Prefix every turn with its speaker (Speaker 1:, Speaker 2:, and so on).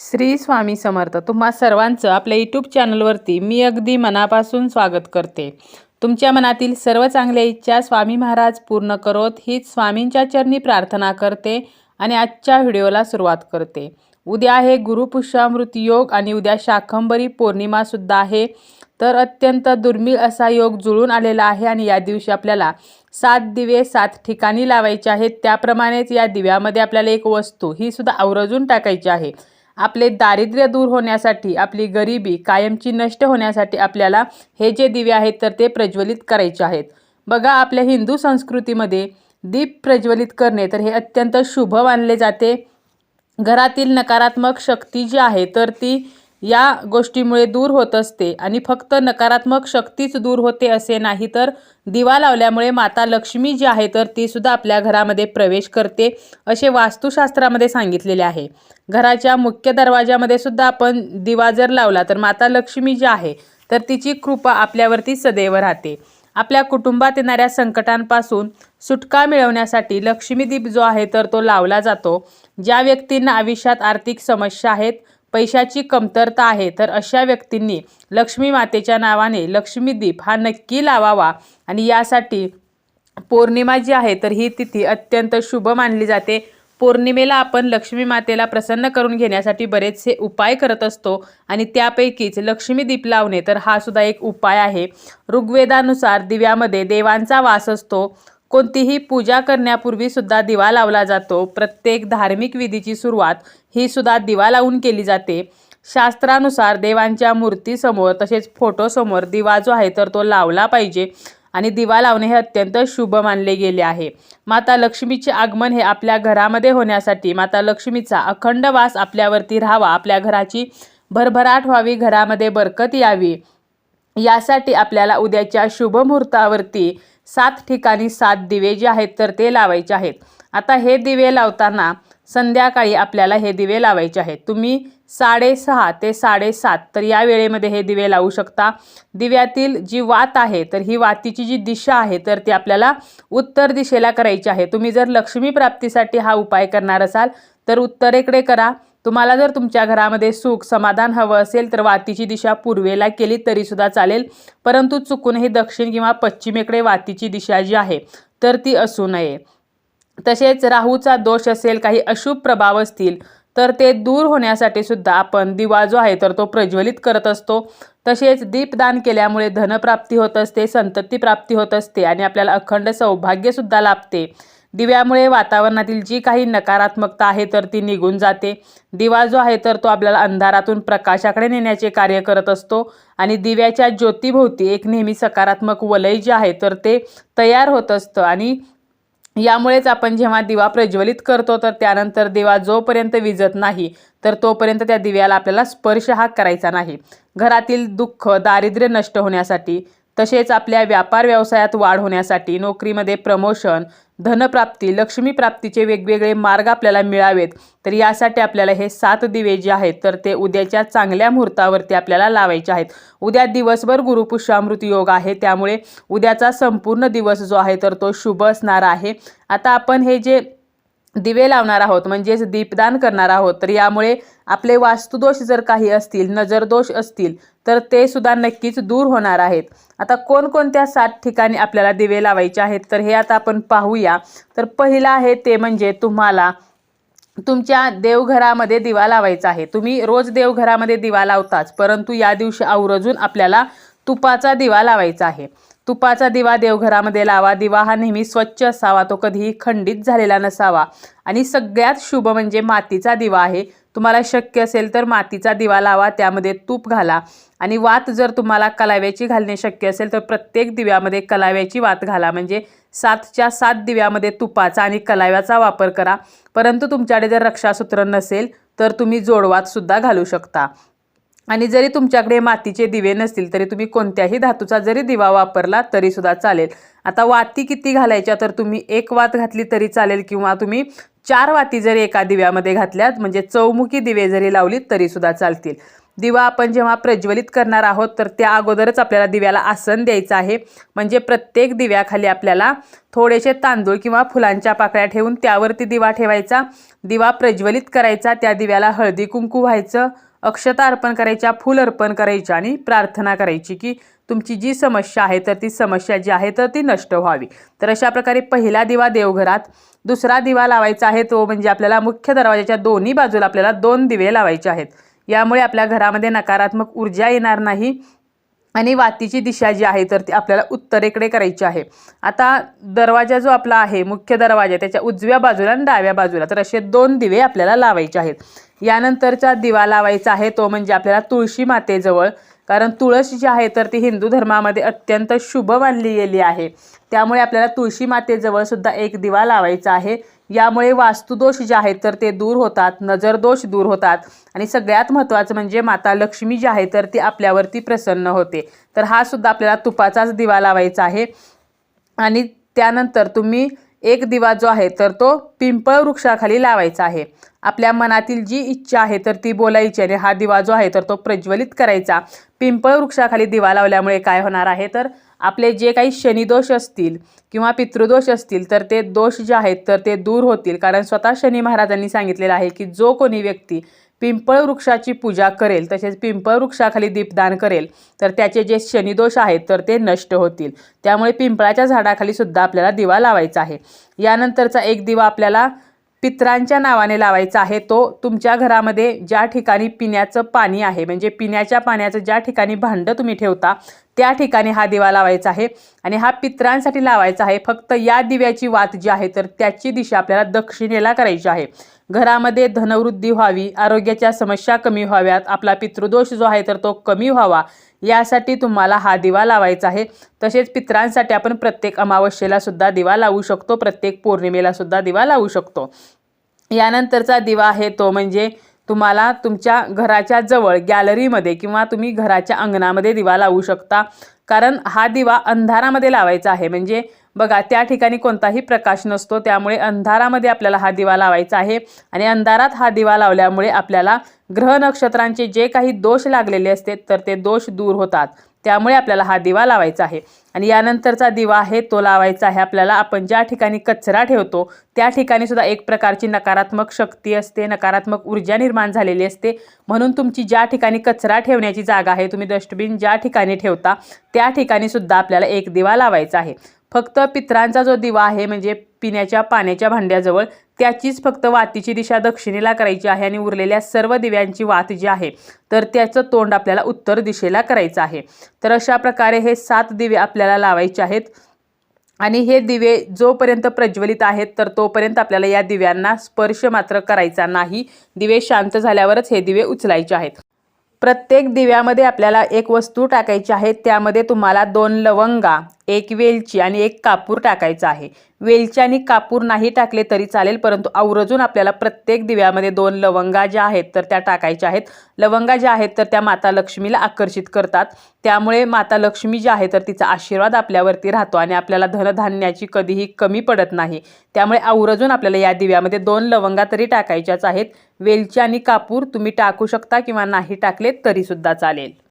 Speaker 1: श्री स्वामी समर्थ. तुम्हा सर्वांचं आपल्या यूट्यूब चॅनलवरती मी अगदी मनापासून स्वागत करते. तुमच्या मनातील सर्व चांगल्या इच्छा स्वामी महाराज पूर्ण करोत हीच स्वामींच्या चरणी प्रार्थना करते आणि आजच्या व्हिडिओला सुरुवात करते. उद्या आहे गुरुपुष्यामृत योग आणि उद्या शाकंभरी पौर्णिमासुद्धा आहे. तर अत्यंत दुर्मिळ असा योग जुळून आलेला आहे आणि या दिवशी आपल्याला सात दिवे सात ठिकाणी लावायचे आहेत. त्याप्रमाणेच या दिव्यामध्ये आपल्याला एक वस्तू ही सुद्धा आवर्जून टाकायची आहे. आपले दारिद्र्य दूर होण्यासाठी आपली गरिबी कायमची नष्ट होण्यासाठी आपल्याला हे जे दिवे आहेत तर ते प्रज्वलित करायचे आहेत. बघा आपल्या हिंदू संस्कृतीमध्ये दीप प्रज्वलित करणे तर हे अत्यंत शुभ मानले जाते. घरातील नकारात्मक शक्ती जी आहे तर ती या गोष्टीमुळे दूर होत असते आणि फक्त नकारात्मक शक्तीच दूर होते असे नाही तर दिवा लावल्यामुळे माता लक्ष्मी जी आहे तर ती सुद्धा आपल्या घरामध्ये प्रवेश करते असे वास्तुशास्त्रामध्ये सांगितलेले आहे. घराच्या मुख्य दरवाजामध्ये सुद्धा आपण दिवा जर लावला तर माता लक्ष्मी जी आहे तर तिची कृपा आपल्यावरती सदैव राहते. आपल्या कुटुंबात येणाऱ्या संकटांपासून सुटका मिळवण्यासाठी लक्ष्मीदीप जो आहे तर तो लावला जातो. ज्या व्यक्तींना आयुष्यात आर्थिक समस्या आहेत पैशाची कमतरता आहे तर अशा व्यक्तींनी लक्ष्मी मातेच्या नावाने लक्ष्मीदीप हा नक्की लावावा. आणि यासाठी पौर्णिमा जी आहे तर ही तिथी अत्यंत शुभ मानली जाते. पौर्णिमेला आपण लक्ष्मी मातेला प्रसन्न करून घेण्यासाठी बरेचसे उपाय करत असतो आणि त्यापैकीच लक्ष्मीदीप लावणे तर हा सुद्धा एक उपाय आहे. ऋग्वेदानुसार दिव्यामध्ये देवांचा वास असतो. कोणतीही पूजा करण्यापूर्वी सुद्धा दिवा लावला जातो. प्रत्येक धार्मिक विधीची सुरुवात ही सुद्धा दिवा लावून केली जाते. शास्त्रानुसार देवांच्या मूर्तीसमोर तसेच फोटोसमोर दिवा जो आहे तर तो लावला पाहिजे आणि दिवा लावणे हे अत्यंत शुभ मानले गेले आहे. माता लक्ष्मीचे आगमन हे आपल्या घरामध्ये होण्यासाठी माता लक्ष्मीचा अखंड वास आपल्यावरती राहावा आपल्या घराची भरभराट व्हावी घरामध्ये बरकत यावी. यासाठी आपल्याला उद्याच्या शुभ मुहूर्तावरती सात ठिकाणी सात दिवे जे आहेत तर ते लावायचे आहेत. आता हे दिवे लावताना संध्याकाळी आपल्याला हे दिवे लावायचे आहेत. तुम्ही साडेसहा ते साडेसात तर या वेळेमध्ये हे दिवे लावू शकता. दिव्यातील जी वात आहे तर ही वातीची जी दिशा आहे तर ती आपल्याला उत्तर दिशेला करायची आहे. तुम्ही जर लक्ष्मी प्राप्तीसाठी हा उपाय करणार असाल तर उत्तरेकडे करा. तुम्हाला जर तुमच्या घरामध्ये सुख समाधान हवं असेल तर वातीची दिशा पूर्वेला केली तरीसुद्धा चालेल. परंतु चुकूनही दक्षिण किंवा पश्चिमेकडे वातीची दिशा जी आहे तर ती असू नये. तसेच राहूचा दोष असेल काही अशुभ प्रभाव असतील तर ते दूर होण्यासाठी सुद्धा आपण दिवा जो आहे तर तो प्रज्वलित करत असतो. तसेच दीपदान केल्यामुळे धनप्राप्ती होत असते संतती प्राप्ती होत असते आणि आपल्याला अखंड सौभाग्यसुद्धा लाभते. दिव्यामुळे वातावरणातील जी काही नकारात्मकता आहे तर ती निघून जाते. दिवा जो आहे तर तो आपल्याला अंधारातून प्रकाशाकडे नेण्याचे कार्य करत असतो आणि दिव्याच्या ज्योतीभोवती एक नेहमी सकारात्मक वलय जे आहे तर ते तयार होत असतं. आणि यामुळेच आपण जेव्हा दिवा प्रज्वलित करतो तर त्यानंतर दिवा जोपर्यंत विजत नाही तर तोपर्यंत त्या दिव्याला आपल्याला स्पर्श हा करायचा नाही. घरातील दुःख दारिद्र्य नष्ट होण्यासाठी तसेच आपल्या व्यापार व्यवसायात वाढ होण्यासाठी नोकरीमध्ये प्रमोशन धनप्राप्ती लक्ष्मीप्राप्तीचे वेगवेगळे मार्ग आपल्याला मिळावेत. तर यासाठी आपल्याला हे सात दिवे जे आहेत तर ते उद्याच्या चांगल्या मुहूर्तावरती आपल्याला लावायचे आहेत. उद्या दिवसभर गुरुपुष्यामृत योग आहे त्यामुळे उद्याचा संपूर्ण दिवस जो आहे तर तो शुभ असणार आहे. आता आपण हे जे दिवे लावणार आहोत म्हणजेच दीपदान करणार आहोत. तर यामुळे आपले वास्तुदोष जर काही असतील नजरदोष असतील तर ते सुद्धा नक्कीच दूर होणार आहेत. आता कोणकोणत्या सात ठिकाणी आपल्याला दिवे लावायचे आहेत तर हे आता आपण पाहूया. तर पहिलं आहे ते म्हणजे तुम्हाला तुमच्या देवघरामध्ये दिवा लावायचा आहे. तुम्ही रोज देवघरामध्ये दिवा लावताच परंतु या दिवशी आवर्जून आपल्याला तुपाचा दिवा लावायचा आहे. तुपाचा दिवा देवघरामध्ये लावा. दिवा हा नेहमी स्वच्छ असावा. तो कधीही खंडित झालेला नसावा. आणि सगळ्यात शुभ म्हणजे मातीचा दिवा आहे. तुम्हाला शक्य असेल तर मातीचा दिवा लावा. त्यामध्ये तूप घाला. आणि वात जर तुम्हाला कलाव्याची घालणे शक्य असेल तर प्रत्येक दिव्यामध्ये कलाव्याची वात घाला. म्हणजे सातच्या सात दिव्यामध्ये तुपाचा आणि कलाव्याचा वापर करा. परंतु तुमच्याकडे जर रक्षासूत्र नसेल तर तुम्ही जोडवात सुद्धा घालू शकता. आणि जरी तुमच्याकडे मातीचे दिवे नसतील तरी तुम्ही कोणत्याही धातूचा जरी दिवा वापरला तरी सुद्धा चालेल. आता वाती किती घालायच्या तर तुम्ही एक वात घातली तरी चालेल किंवा तुम्ही चार वाती जरी एका दिव्यामध्ये घातल्यात म्हणजे चौमुखी दिवे जरी लावलीत तरी सुद्धा चालतील. दिवा आपण जेव्हा प्रज्वलित करणार आहोत तर त्या अगोदरच आपल्याला दिव्याला आसन द्यायचं आहे. म्हणजे प्रत्येक दिव्याखाली आपल्याला थोडेसे तांदूळ किंवा फुलांच्या पाकळ्या ठेवून त्यावरती दिवा ठेवायचा. दिवा प्रज्वलित करायचा त्या दिव्याला हळदी कुंकू व्हायचं. अक्षता अर्पण करायच्या फूल अर्पण करायच्या आणि प्रार्थना करायची की तुमची जी समस्या आहे तर ती समस्या जी आहे तर ती नष्ट व्हावी. तर अशा प्रकारे पहिला दिवा देवघरात दुसरा दिवा लावायचा आहे तो म्हणजे आपल्याला मुख्य दरवाजाच्या दोन्ही बाजूला आपल्याला दोन दिवे लावायचे आहेत. यामुळे आपल्या घरामध्ये नकारात्मक ऊर्जा येणार नाही आणि वातीची दिशा जी आहे तर ती आपल्याला उत्तरेकडे करायची आहे. आता दरवाजा जो आपला आहे मुख्य दरवाजा त्याच्या उजव्या बाजूला आणि डाव्या बाजूला तर असे दोन दिवे आपल्याला लावायचे आहेत. यानंतरचा दिवा लावायचा आहे तो म्हणजे आपल्याला तुळशी मातेजवळ. कारण तुळस जी आहे तर ती हिंदू धर्मामध्ये अत्यंत शुभ मानली गेली आहे. त्यामुळे आपल्याला तुळशी मातेजवळ सुद्धा एक दिवा लावायचा आहे. यामुळे वास्तुदोष जे आहेत तर ते दूर होतात नजरदोष दूर होतात. आणि सगळ्यात महत्त्वाचं म्हणजे माता लक्ष्मी जी आहे तर ती आपल्यावरती प्रसन्न होते. तर हा सुद्धा आपल्याला तुपाचाच दिवा लावायचा आहे. आणि त्यानंतर तुम्ही एक दिवा जो आहे तर तो पिंपळ वृक्षाखाली लावायचा आहे. आपल्या मनातील जी इच्छा आहे तर ती बोलायची आणि हा दिवा जो आहे तर तो प्रज्वलित करायचा. पिंपळ वृक्षाखाली दिवा लावल्यामुळे काय होणार आहे तर आपले जे काही शनिदोष असतील किंवा पितृदोष असतील तर ते दोष जे आहेत तर ते दूर होतील. कारण स्वतः शनी महाराजांनी सांगितलेलं आहे की जो कोणी व्यक्ती पिंपळ वृक्षाची पूजा करेल तसेच पिंपळ वृक्षाखाली दीपदान करेल तर त्याचे जे शनिदोष आहेत तर ते नष्ट होतील. त्यामुळे पिंपळाच्या झाडाखाली सुद्धा आपल्याला दिवा लावायचा आहे. यानंतरचा एक दिवा आपल्याला पित्रांच्या नावाने लावायचा आहे. तो तुमच्या घरामध्ये ज्या ठिकाणी पिण्याचं पाणी आहे म्हणजे पिण्याच्या पाण्याचं ज्या ठिकाणी भांडं तुम्ही ठेवता त्या ठिकाणी हा दिवा लावायचा आहे आणि हा पित्रांसाठी लावायचा आहे. फक्त या दिव्याची वात जी आहे तर त्याची दिशा आपल्याला दक्षिणेला करायची आहे. घरामध्ये धनवृद्धी व्हावी आरोग्याच्या समस्या कमी व्हाव्यात आपला पितृदोष जो आहे तर तो कमी व्हावा यासाठी तुम्हाला हा दिवा लावायचा आहे. तसेच पित्रांसाठी आपण प्रत्येक अमावस्येला सुद्धा दिवा लावू शकतो प्रत्येक पौर्णिमेला सुद्धा दिवा लावू शकतो. यानंतरचा दिवा आहे तो म्हणजे तुम्हाला तुमच्या घराच्या जवळ गॅलरीमध्ये किंवा तुम्ही घराच्या अंगणामध्ये दिवा लावू शकता. कारण हा दिवा अंधारामध्ये लावायचा आहे. म्हणजे बघा त्या ठिकाणी कोणताही प्रकाश नसतो. त्यामुळे अंधारामध्ये आपल्याला हा दिवा लावायचा आहे. आणि अंधारात हा दिवा लावल्यामुळे आपल्याला ग्रह नक्षत्रांचे जे काही दोष लागलेले असते तर ते दोष दूर होतात. त्यामुळे आपल्याला हा दिवा लावायचा आहे. आणि यानंतरचा दिवा आहे तो लावायचा आहे. आपल्याला आपण ज्या ठिकाणी कचरा ठेवतो त्या ठिकाणी सुद्धा एक प्रकारची नकारात्मक शक्ती असते नकारात्मक ऊर्जा निर्माण झालेली असते. म्हणून तुमची ज्या ठिकाणी कचरा ठेवण्याची जागा आहे तुम्ही डस्टबिन ज्या ठिकाणी ठेवता त्या ठिकाणी सुद्धा आपल्याला एक दिवा लावायचा आहे. फक्त पित्रांचा जो दिवा आहे म्हणजे पिण्याच्या पाण्याच्या भांड्याजवळ त्याचीच फक्त वातीची दिशा दक्षिणेला करायची आहे आणि उरलेल्या सर्व दिव्यांची वात जी आहे तर त्याचं तोंड आपल्याला उत्तर दिशेला करायचं आहे. तर अशा प्रकारे हे सात दिवे आपल्याला लावायचे आहेत. आणि हे दिवे जोपर्यंत प्रज्वलित आहेत तर तोपर्यंत आपल्याला या दिव्यांना स्पर्श मात्र करायचा नाही. दिवे शांत झाल्यावरच हे दिवे उचलायचे आहेत. प्रत्येक दिव्यामध्ये आपल्याला एक वस्तू टाकायची आहे त्यामध्ये तुम्हाला दोन लवंगा एक वेलची आणि एक कापूर टाकायचा आहे. वेलची आणि कापूर नाही टाकले तरी चालेल परंतु आवर्जून आपल्याला प्रत्येक दिव्यामध्ये दोन लवंगा ज्या आहेत तर त्या टाकायच्या आहेत. लवंगा ज्या आहेत तर त्या माता लक्ष्मीला आकर्षित करतात. त्यामुळे माता लक्ष्मी जी आहे तर तिचा आशीर्वाद आपल्यावरती राहतो आणि आपल्याला धनधान्याची कधीही कमी पडत नाही. त्यामुळे आवर्जून आपल्याला या दिव्यामध्ये दोन लवंगा तरी टाकायच्याच आहेत. वेलची आणि कापूर तुम्ही टाकू शकता किंवा नाही टाकले तरीसुद्धा चालेल.